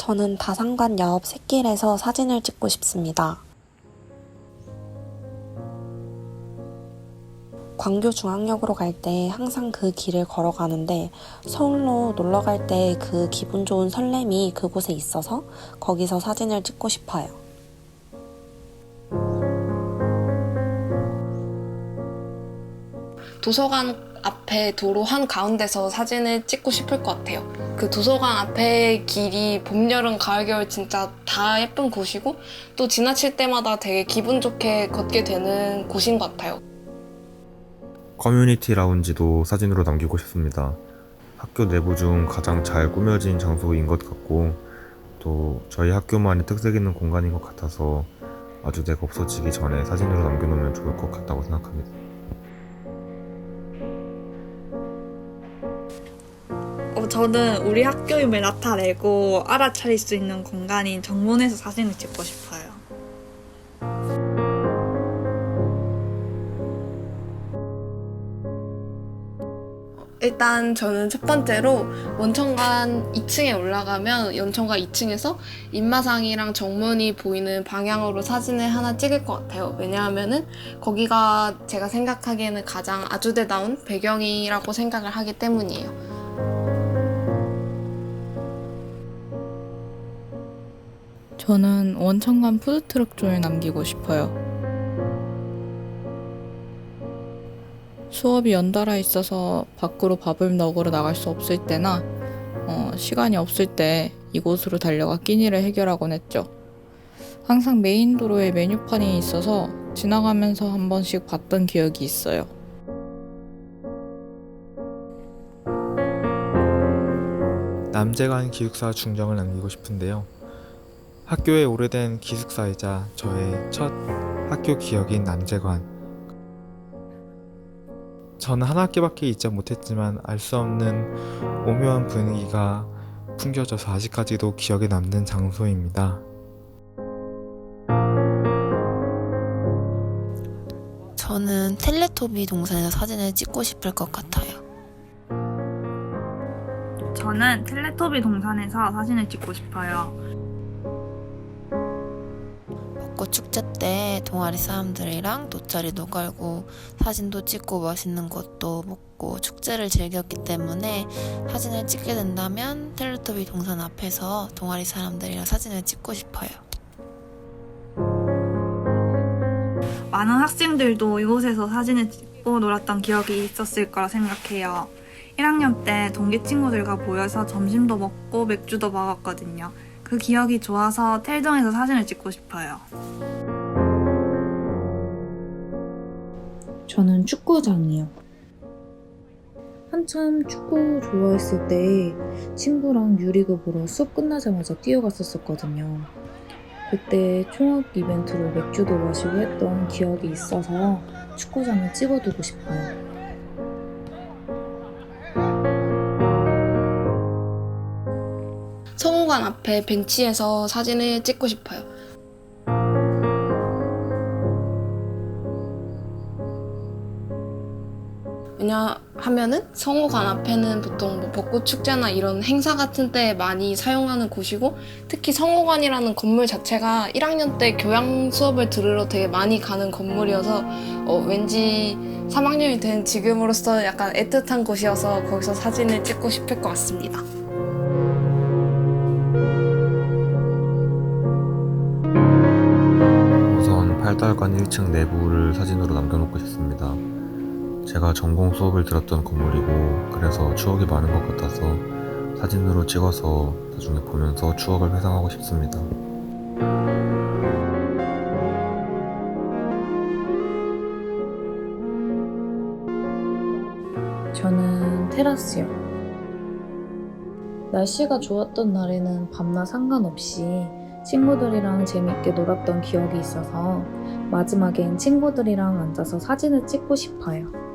저는 다산관 옆 샛길에서 사진을 찍고 싶습니다. 광교 중앙역으로 갈 때 항상 그 길을 걸어가는데 서울로 놀러 갈 때 그 기분 좋은 설렘이 그곳에 있어서 거기서 사진을 찍고 싶어요. 도서관 앞에 도로 한 가운데서 사진을 찍고 싶을 것 같아요. 그 도서관 앞에 길이 봄, 여름, 가을, 겨울 진짜 다 예쁜 곳이고 또 지나칠 때마다 되게 기분 좋게 걷게 되는 곳인 것 같아요. 커뮤니티 라운지도 사진으로 남기고 싶습니다. 학교 내부 중 가장 잘 꾸며진 장소인 것 같고 또 저희 학교만의 특색 있는 공간인 것 같아서 아주 내가 없어지기 전에 사진으로 남겨놓으면 좋을 것 같다고 생각합니다. 저는 우리 학교임을 나타내고 알아차릴 수 있는 공간인 정문에서 사진을 찍고 싶어요. 일단 저는 첫 번째로 원천관 2층에 올라가면 원천관 2층에서 인마상이랑 정문이 보이는 방향으로 사진을 하나 찍을 것 같아요. 왜냐하면은 거기가 제가 생각하기에는 가장 아주대다운 배경이라고 생각을 하기 때문이에요. 저는 원천관 푸드트럭 존에 남기고 싶어요. 수업이 연달아 있어서 밖으로 밥을 먹으러 나갈 수 없을 때나 어, 시간이 없을 때 이곳으로 달려가 끼니를 해결하곤 했죠. 항상 메인 도로에 메뉴판이 있어서 지나가면서 한 번씩 봤던 기억이 있어요. 남재관 기숙사 중정을 남기고 싶은데요. 학교의 오래된 기숙사이자 저의 첫 학교 기억인 남재관. 저는 한 학기밖에 있지 못했지만 알 수 없는 오묘한 분위기가 풍겨져서 아직까지도 기억에 남는 장소입니다. 저는 텔레토비 동산에서 사진을 찍고 싶을 것 같아요. 저는 텔레토비 동산에서 사진을 찍고 싶어요. 벚꽃 축제 때 동아리 사람들이랑 돗자리도 걸고 사진도 찍고 맛있는 것도 먹고 축제를 즐겼기 때문에 사진을 찍게 된다면 텔레토비 동산 앞에서 동아리 사람들이랑 사진을 찍고 싶어요. 많은 학생들도 이곳에서 사진을 찍고 놀았던 기억이 있었을 거라 생각해요. 1학년 때 동기 친구들과 모여서 점심도 먹고 맥주도 먹었거든요. 그 기억이 좋아서 텔정에서 사진을 찍고 싶어요. 저는 축구장이요. 한참 축구 좋아했을 때 친구랑 유리그 보러 수업 끝나자마자 뛰어갔었었거든요. 그때 총학 이벤트로 맥주도 마시고 했던 기억이 있어서 축구장을 찍어두고 싶어요. 성우관 앞에 벤치에서 사진을 찍고 싶어요. 왜냐하면은 성우관 앞에는 보통 뭐 벚꽃 축제나 이런 행사 같은 때 많이 사용하는 곳이고 특히 성우관이라는 건물 자체가 1학년 때 교양 수업을 들으러 되게 많이 가는 건물이어서 어, 왠지 3학년이 된 지금으로서 약간 애틋한 곳이어서 거기서 사진을 찍고 싶을 것 같습니다. 8달관 1층 내부를 사진으로 남겨놓고 싶습니다. 제가 전공 수업을 들었던 건물이고 그래서 추억이 많은 것 같아서 사진으로 찍어서 나중에 보면서 추억을 회상하고 싶습니다. 저는 테라스요. 날씨가 좋았던 날에는 밤낮 상관없이 친구들이랑 재밌게 놀았던 기억이 있어서 마지막엔 친구들이랑 앉아서 사진을 찍고 싶어요.